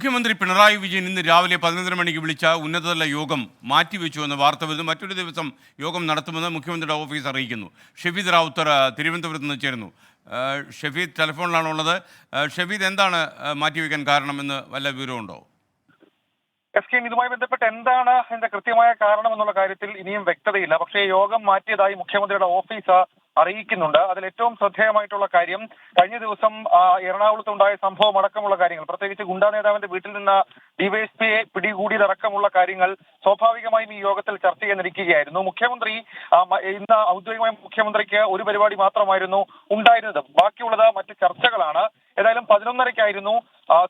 മുഖ്യമന്ത്രി പിണറായി വിജയൻ ഇന്ന് രാവിലെ പതിനൊന്നര മണിക്ക് വിളിച്ച ഉന്നതതല യോഗം മാറ്റിവെച്ചു എന്ന വാർത്ത വരുന്നു. മറ്റൊരു ദിവസം യോഗം നടത്തുമെന്ന് മുഖ്യമന്ത്രിയുടെ ഓഫീസ് അറിയിക്കുന്നു. ഷെഫീദ് റാവുത്തർ തിരുവനന്തപുരത്ത് നിന്ന് ചേരുന്നു. ഷെഫീദ് ടെലിഫോണിലാണുള്ളത്. ഉള്ളത് ഷെഫീദ് എന്താണ് മാറ്റിവെക്കാൻ കാരണമെന്ന് വല്ല വിവരമുണ്ടോ എസ് കെ ഇതുമായി ബന്ധപ്പെട്ട് എന്താണ് ഇതിന്റെ കൃത്യമായ കാരണം എന്നുള്ള കാര്യത്തിൽ ഇനിയും വ്യക്തതയില്ല. പക്ഷേ യോഗം മാറ്റിയതായി മുഖ്യമന്ത്രിയുടെ ഓഫീസ് അറിയിക്കുന്നുണ്ട്. അതിൽ ഏറ്റവും ശ്രദ്ധേയമായിട്ടുള്ള കാര്യം കഴിഞ്ഞ ദിവസം എറണാകുളത്തുണ്ടായ സംഭവം അടക്കമുള്ള കാര്യങ്ങൾ പ്രത്യേകിച്ച് ഗുണ്ടാ നേതാവിന്റെ വീട്ടിൽ നിന്ന് ഡിവൈഎസ്പിയെ പിടികൂടിയതടക്കമുള്ള കാര്യങ്ങൾ സ്വാഭാവികമായും ഈ യോഗത്തിൽ ചർച്ച ചെയ്യാനിരിക്കുകയായിരുന്നു മുഖ്യമന്ത്രി ഇന്ന് ഔദ്യോഗികമായി മുഖ്യമന്ത്രിക്ക് ഒരു പരിപാടി മാത്രമായിരുന്നു ഉണ്ടായിരുന്നത്. ബാക്കിയുള്ളത് മറ്റ് ചർച്ചകളാണ്. ഏതായാലും പതിനൊന്നരയ്ക്കായിരുന്നു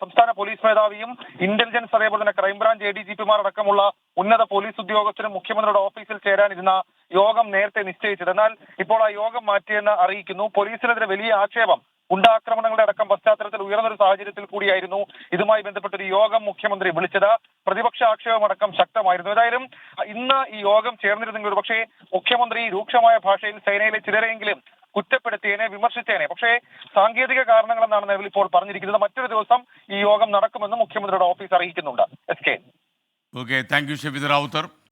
സംസ്ഥാന പോലീസ് മേധാവിയും ഇന്റലിജൻസ് അതേപോലെ തന്നെ ക്രൈംബ്രാഞ്ച് എ ഡി ജി പിമാർ അടക്കമുള്ള ഉന്നത പോലീസ് ഉദ്യോഗസ്ഥരും മുഖ്യമന്ത്രിയുടെ ഓഫീസിൽ ചേരാനിരുന്ന യോഗം നേരത്തെ നിശ്ചയിച്ചത്. എന്നാൽ ഇപ്പോൾ ആ യോഗം മാറ്റിയെന്ന് അറിയിക്കുന്നു. പോലീസിനെതിരെ വലിയ ആക്ഷേപം. ഗുണ്ടാക്രമണങ്ങളുടെ അടക്കം പശ്ചാത്തലത്തിൽ ഉയർന്നൊരു സാഹചര്യത്തിൽ കൂടിയായിരുന്നു. ഇതുമായി ബന്ധപ്പെട്ട ഒരു യോഗം മുഖ്യമന്ത്രി വിളിച്ചത്. പ്രതിപക്ഷ ആക്ഷേപമടക്കം ശക്തമായിരുന്നു. ഏതായാലും ഇന്ന് ഈ യോഗം ചേർന്നിരുന്നെങ്കിൽ പക്ഷേ മുഖ്യമന്ത്രി രൂക്ഷമായ ഭാഷയിൽ സേനയിലെ ചിലരെങ്കിലും കുറ്റപ്പെടുത്തിയതിനെ വിമർശിച്ചേനെ. പക്ഷേ സാങ്കേതിക കാരണങ്ങളെന്നാണ് നിലവിൽ ഇപ്പോൾ പറഞ്ഞിരിക്കുന്നത്. മറ്റൊരു ദിവസം ഈ യോഗം നടക്കുമെന്ന് മുഖ്യമന്ത്രിയുടെ ഓഫീസ് അറിയിക്കുന്നുണ്ട്. S K. Okay thank you Rawther